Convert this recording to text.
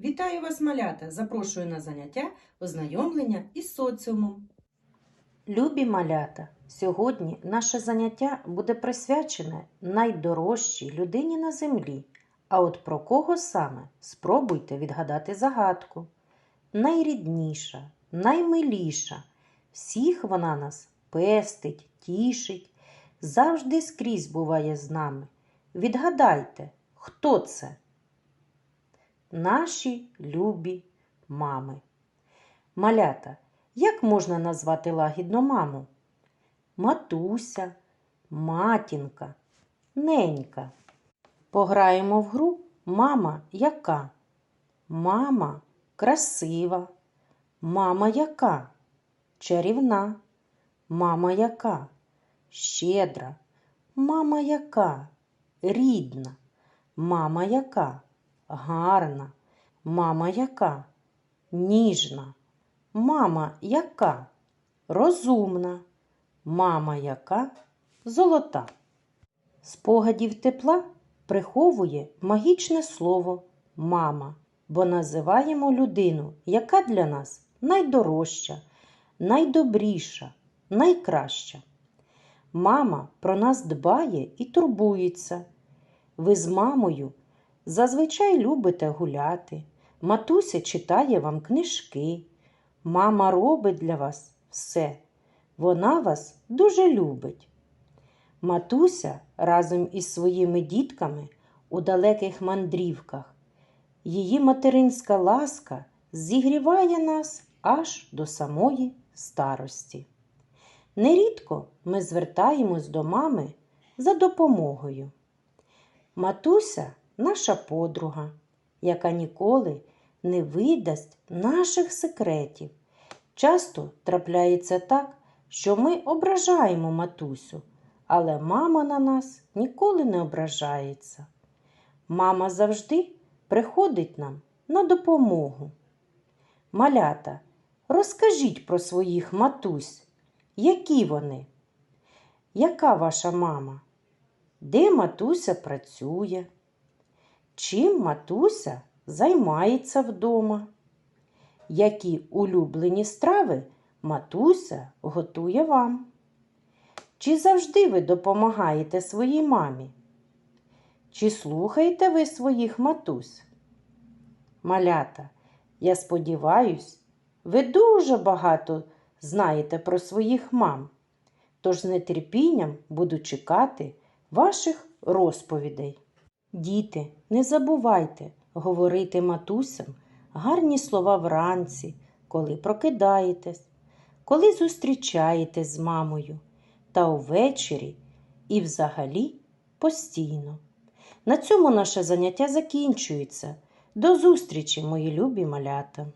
Вітаю вас, малята! Запрошую на заняття ознайомлення із соціумом. Любі малята, сьогодні наше заняття буде присвячене найдорожчій людині на землі. А от про кого саме спробуйте відгадати загадку. Найрідніша, наймиліша, всіх вона нас пестить, тішить, завжди скрізь буває з нами. Відгадайте, хто це? Наші любі мами. Малята, як можна назвати лагідно маму? Матуся, матінка, ненька. Пограємо в гру Мама яка? Мама красива. Мама яка? Чарівна. Мама яка? Щедра. Мама яка? Рідна. Мама яка? Гарна. Мама яка? Ніжна. Мама яка? Розумна. Мама яка? Золота. Спогадів тепла приховує магічне слово мама, бо називаємо людину, яка для нас найдорожча, найдобріша, найкраща. Мама про нас дбає і турбується. Ви з мамою зазвичай любите гуляти. Матуся читає вам книжки. Мама робить для вас все. Вона вас дуже любить. Матуся разом із своїми дітками у далеких мандрівках. Її материнська ласка зігріває нас аж до самої старості. Нерідко ми звертаємось до мами за допомогою. Матуся наша подруга, яка ніколи не видасть наших секретів. Часто трапляється так, що ми ображаємо матусю, але мама на нас ніколи не ображається. Мама завжди приходить нам на допомогу. Малята, розкажіть про своїх матусь, які вони? Яка ваша мама? Де матуся працює? Чим матуся займається вдома? Які улюблені страви матуся готує вам? Чи завжди ви допомагаєте своїй мамі? Чи слухаєте ви своїх матусь? Малята, я сподіваюсь, ви дуже багато знаєте про своїх мам, тож з нетерпінням буду чекати ваших розповідей. Діти, не забувайте говорити матусям гарні слова вранці, коли прокидаєтесь, коли зустрічаєтесь з мамою та увечері і взагалі постійно. На цьому наше заняття закінчується. До зустрічі, мої любі малята!